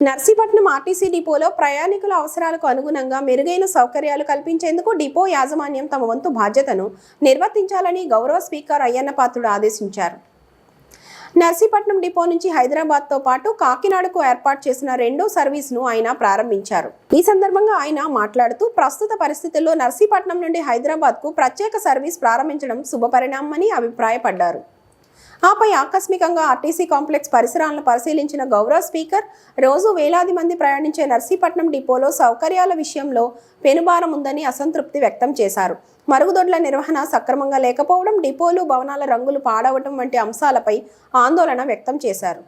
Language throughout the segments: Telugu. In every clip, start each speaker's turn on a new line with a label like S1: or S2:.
S1: నర్సీపట్నం ఆర్టీసీ డిపోలో ప్రయాణికుల అవసరాలకు అనుగుణంగా మెరుగైన సౌకర్యాలు కల్పించేందుకు డిపో యాజమాన్యం తమ వంతు బాధ్యతను నిర్వర్తించాలని గౌరవ స్పీకర్ అయ్యన్న పాత్రుడు ఆదేశించారు. నర్సీపట్నం డిపో నుంచి హైదరాబాద్తో పాటు కాకినాడకు ఏర్పాటు చేసిన రెండో సర్వీస్ను ఆయన ప్రారంభించారు. ఈ సందర్భంగా ఆయన మాట్లాడుతూ ప్రస్తుత పరిస్థితుల్లో నర్సీపట్నం నుండి హైదరాబాద్కు ప్రత్యేక సర్వీస్ ప్రారంభించడం శుభపరిణామని అభిప్రాయపడ్డారు. ఆపై ఆకస్మికంగా ఆర్టీసీ కాంప్లెక్స్ పరిసరాలను పరిశీలించిన గౌరవ స్పీకర్ రోజు వేలాది మంది ప్రయాణించే నర్సీపట్నం డిపోలో సౌకర్యాల విషయంలో పెనుభారం ఉందని అసంతృప్తి వ్యక్తం చేశారు. మరుగుదొడ్ల నిర్వహణ సక్రమంగా లేకపోవడం డిపోలు భవనాల రంగులు పాడవటం వంటి అంశాలపై ఆందోళన వ్యక్తం చేశారు.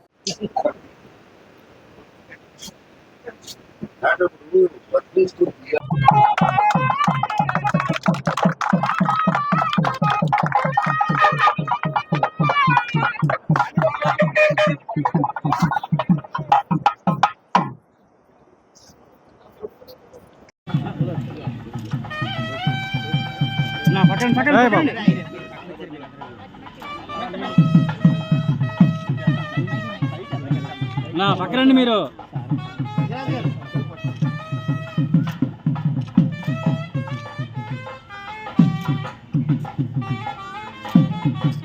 S2: పక్కన పక్కన. నా పక్కనండి మీరు.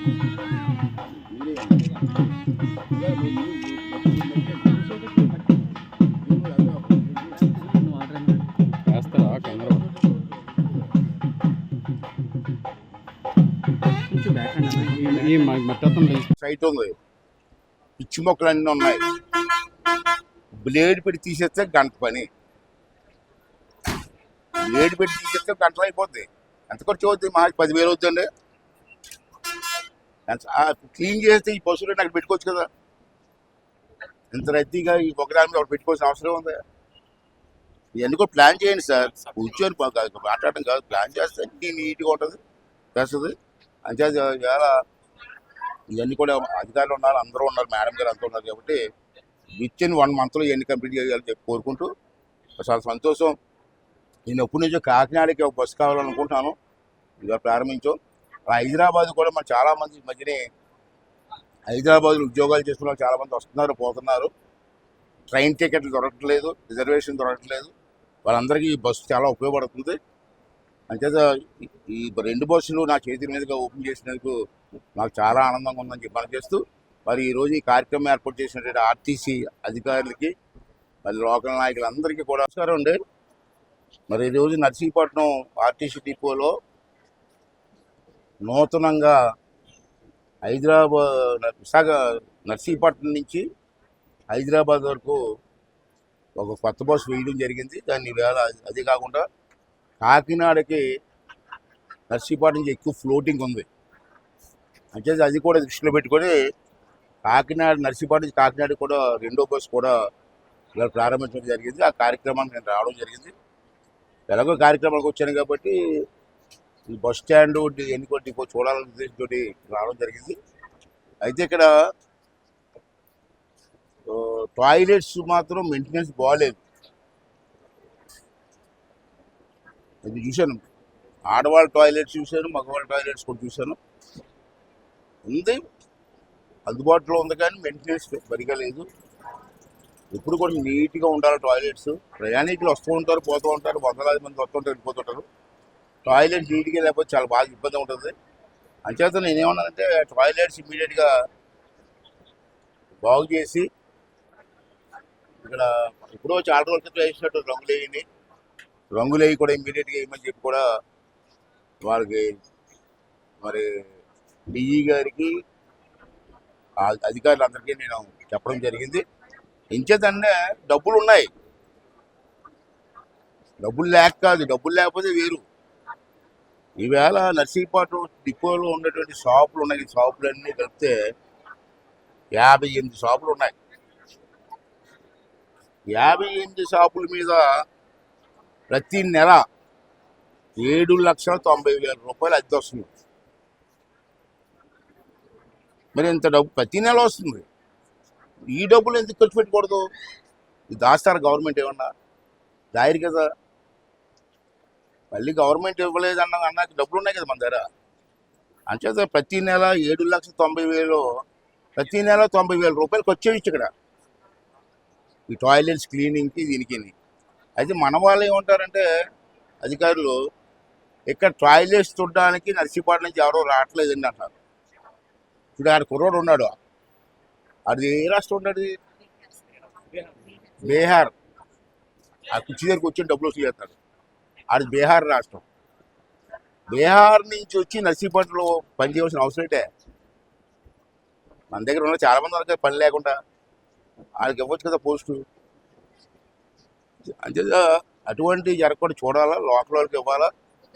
S3: వేస్తారా ఈ
S4: సైట్ ఉంది. పిచ్చి మొక్కలు అన్నీ ఉన్నాయి. బ్లేడ్ పెట్టి తీసేస్తే గంట పని. బ్లేడ్ పెట్టి తీసేస్తే గంటలు అయిపోద్ది. ఎంత ఖర్చు అవుతుంది మాకు పదివేలు అవుతుందండి ఎంత- క్లీన్ చేస్తే ఈ పశువులు అక్కడ పెట్టుకోవచ్చు కదా. ఇంత రద్దీగా ఈ ఒక దాని మీద ఒకటి పెట్టుకోవాల్సిన అవసరం ఉంది? ఇవన్నీ కూడా ప్లాన్ చేయండి సార్. కూర్చొని కాదు, మాట్లాడడం కాదు. ప్లాన్ చేస్తే నీట్గా ఉంటుంది. చేస్తుంది. అంతే వేళ ఇవన్నీ కూడా అధికారులు ఉన్నారు అందరూ ఉన్నారు మేడం గారు అంతా ఉన్నారు కాబట్టి విత్ ఇన్ వన్ మంత్లో ఇవన్నీ కంప్లీట్ చేయాలని చెప్పి కోరుకుంటూ చాలా సంతోషం. నేను ఎప్పటి నుంచో కాకినాడకి ఒక బస్సు కావాలనుకుంటున్నాను. ఇవాళ ప్రారంభించాం. హైదరాబాద్ కూడా మనం చాలామంది ఈ మధ్యనే హైదరాబాద్లో ఉద్యోగాలు చేసుకున్న చాలామంది వస్తున్నారు పోతున్నారు. ట్రైన్ టికెట్లు దొరకట్లేదు రిజర్వేషన్ దొరకట్లేదు. వాళ్ళందరికీ ఈ బస్సు చాలా ఉపయోగపడుతుంది. అంచేత ఈ- రెండు బస్సులు నా చేతి మీదుగా ఓపెన్ చేసినందుకు నాకు చాలా ఆనందంగా ఉందని చెప్పి మనం చేస్తూ మరి ఈరోజు ఈ కార్యక్రమం ఏర్పాటు చేసినటువంటి ఆర్టీసీ అధికారులకి మరి లోకల్ నాయకులందరికీ కూడా నమస్కారం అండి. మరి ఈరోజు నర్సీపట్నం ఆర్టీసీ డిపోలో నూతనంగా హైదరాబాద్ విశాఖ నర్సీపట్నం నుంచి హైదరాబాద్ వరకు ఒక కొత్త బస్సు వేయడం జరిగింది. దాన్ని వేళ అది కాకుండా కాకినాడకి నర్సీపాటి నుంచి ఎక్కువ ఫ్లోటింగ్ ఉంది. అంటే అది కూడా దృష్టిలో పెట్టుకొని కాకినాడ నర్సీపాటి నుంచి కాకినాడ కూడా రెండో బస్సు కూడా ఇలా ప్రారంభించడం జరిగింది. ఆ కార్యక్రమానికి నేను రావడం జరిగింది. ఎలాగో కార్యక్రమానికి వచ్చాను కాబట్టి ఈ బస్ స్టాండ్ ఎన్ని కొట్టి చూడాలని ఉద్దేశంతో రావడం జరిగింది. అయితే ఇక్కడ టాయిలెట్స్ మాత్రం మెయింటెనెన్స్ బాగాలేదు అది చూశాను. ఆడవాళ్ళ టాయిలెట్స్ చూశాను మగవాళ్ళ టాయిలెట్స్ కూడా చూశాను. ఉంది. అందుబాటులో ఉంది కానీ మెయింటెనెన్స్ సరిగా లేదు. ఎప్పుడు కూడా నీట్గా ఉండాలి టాయిలెట్స్. ప్రయాణికులు వస్తూ ఉంటారు పోతూ ఉంటారు వందలాది మంది వస్తుంటారు వెళ్ళిపోతుంటారు. టాయిలెట్ నీట్గా లేకపోతే చాలా బాగా ఇబ్బంది ఉంటుంది. అంచేత నేనేమన్నానంటే టాయిలెట్స్ ఇమీడియట్గా బాగు చేసి ఇక్కడ ఎప్పుడో చాలా రోజుల క్రితం వేసినట్టు వేయండి రంగులేవి కూడా ఇమ్మీడియట్గా ఇవ్వమని చెప్పి కూడా వాళ్ళకి మరి డిఈ గారికి అధికారులందరికీ నేను చెప్పడం జరిగింది. ఇంచేతంటే డబ్బులు ఉన్నాయి. డబ్బులు లేక కాదు డబ్బులు లేకపోతే వేరు. ఈవేళ నర్సీపాటు డిపోలో ఉన్నటువంటి షాపులు ఉన్నాయి. షాపులు అన్నీ కలిపితే యాభై ఎనిమిది షాపులు ఉన్నాయి. యాభై ఎనిమిది షాపుల మీద ప్రతి నెల ఏడు లక్షల తొంభై వేల రూపాయలు అద్దె వస్తుంది. మరి ఇంత డబ్బు ప్రతి నెల వస్తుంది. ఈ డబ్బులు ఎందుకు ఖర్చు పెట్టకూడదు? ఇది దాస్తారు గవర్నమెంట్ ఏమన్నా? దాయరు కదా. మళ్ళీ గవర్నమెంట్ ఇవ్వలేదు అన్న అన్నాక డబ్బులు ఉన్నాయి కదా మన దగ్గర. అంచేత ప్రతి నెల ఏడు లక్షల తొంభై వేలు ప్రతి నెల తొంభై వేల రూపాయలు ఖర్చు ఇక్కడ. ఈ టాయిలెట్స్ క్లీనింగ్కి దీనికి అయితే మన వాళ్ళు ఏమంటారంటే అధికారులు ఇక్కడ టాయిలెట్స్ చూడడానికి నర్సీపాట నుంచి ఎవరో రావట్లేదండి అంటారు ఇప్పుడు ఆడ కుర్రోడు ఉన్నాడు. అది ఏ రాష్ట్రం ఉన్నాడు? బీహార్. ఆ కుర్చీ దగ్గరికి వచ్చి డబ్బులు వసూలు చేస్తాడు. అది బీహార్ రాష్ట్రం. బీహార్ నుంచి వచ్చి నర్సీపట్నంలో పనిచేయవలసిన అవసరం ఏంటే? మన దగ్గర ఉన్న చాలామంది వాళ్ళకి పని లేకుండా వాళ్ళకి ఇవ్వచ్చు కదా పోస్టు. అంతే అటువంటి జరగకుండా చూడాలా లోకల్ వాళ్ళకి ఇవ్వాలా?